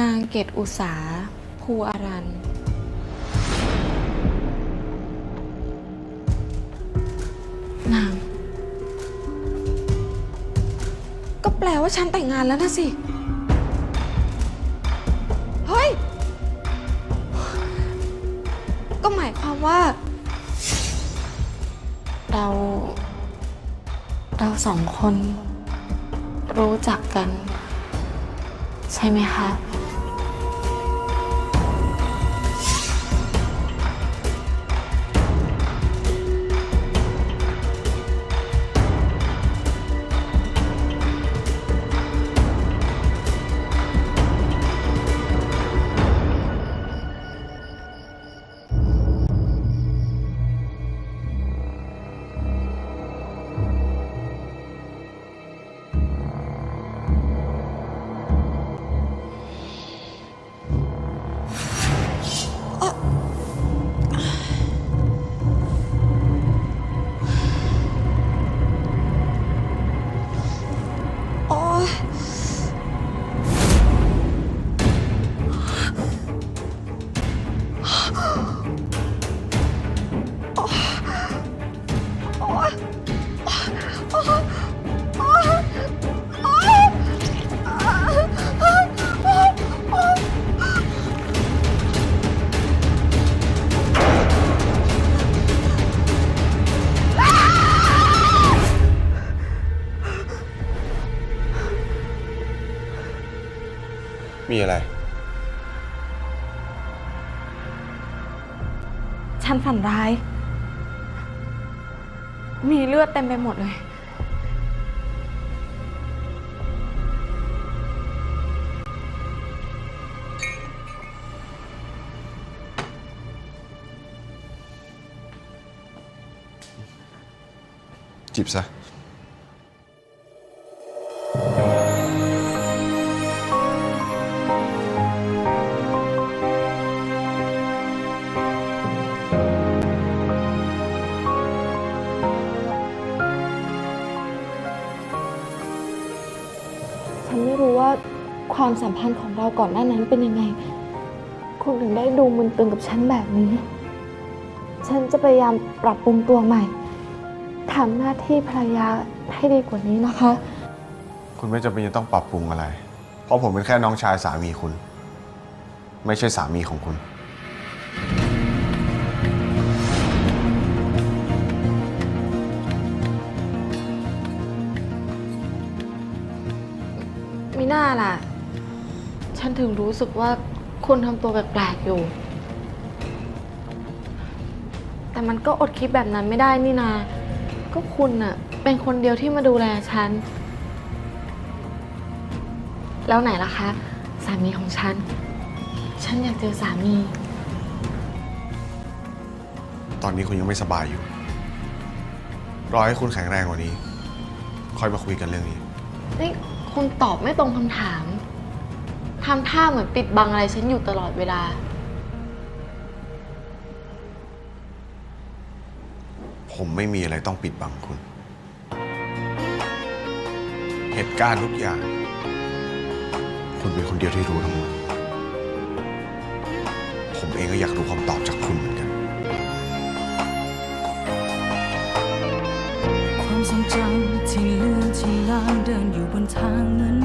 นางเกตอุสาภูอารัน นาง ก็แปลว่าฉันแต่งงานแล้วนะสิ เฮ้ย ก็หมายความว่า เรา เราสองคน รู้จักกัน ใช่ไหมคะ มีอะไร ฉันฝันร้าย มีเลือดเต็มไปหมดเลยจิบซะ ไม่รู้ว่าความสัมพันธ์ของเราก่อนหน้านั้นเป็นยังไง คุณถึงได้ดูมึนตึงกับฉันแบบนี้ ฉันจะพยายามปรับปรุงตัวใหม่ทำหน้าที่ภรรยาให้ดีกว่านี้นะคะ คุณไม่จำเป็นจะต้องปรับปรุงอะไร เพราะผมเป็นแค่น้องชายสามีคุณ ไม่ใช่สามีของคุณ มิน่าล่ะ ฉันถึงรู้สึกว่าคุณทำตัวแปลกๆอยู่ แต่มันก็อดคิดแบบนั้นไม่ได้นี่นา ก็คุณน่ะ เป็นคนเดียวที่มาดูแลฉัน แล้วไหนล่ะคะ สามีของฉัน ฉันอยากเจอสามี ตอนนี้คุณยังไม่สบายอยู่ รอให้คุณแข็งแรงกว่านี้ ค่อยมาคุยกันเรื่องนี้ นี่ คุณตอบไม่ตรงคำถาม ทำท่าเหมือนปิดบังอะไรฉันอยู่ตลอดเวลา ผมไม่มีอะไรต้องปิดบังคุณ เหตุการณ์ทุกอย่าง คุณเป็นคนเดียวที่รู้ทั้งหมด ผมเองก็อยากรู้คำตอบจากคุณเหมือนกัน ความทรงจำ ฉันลางเดินอยู่บนทางนั้น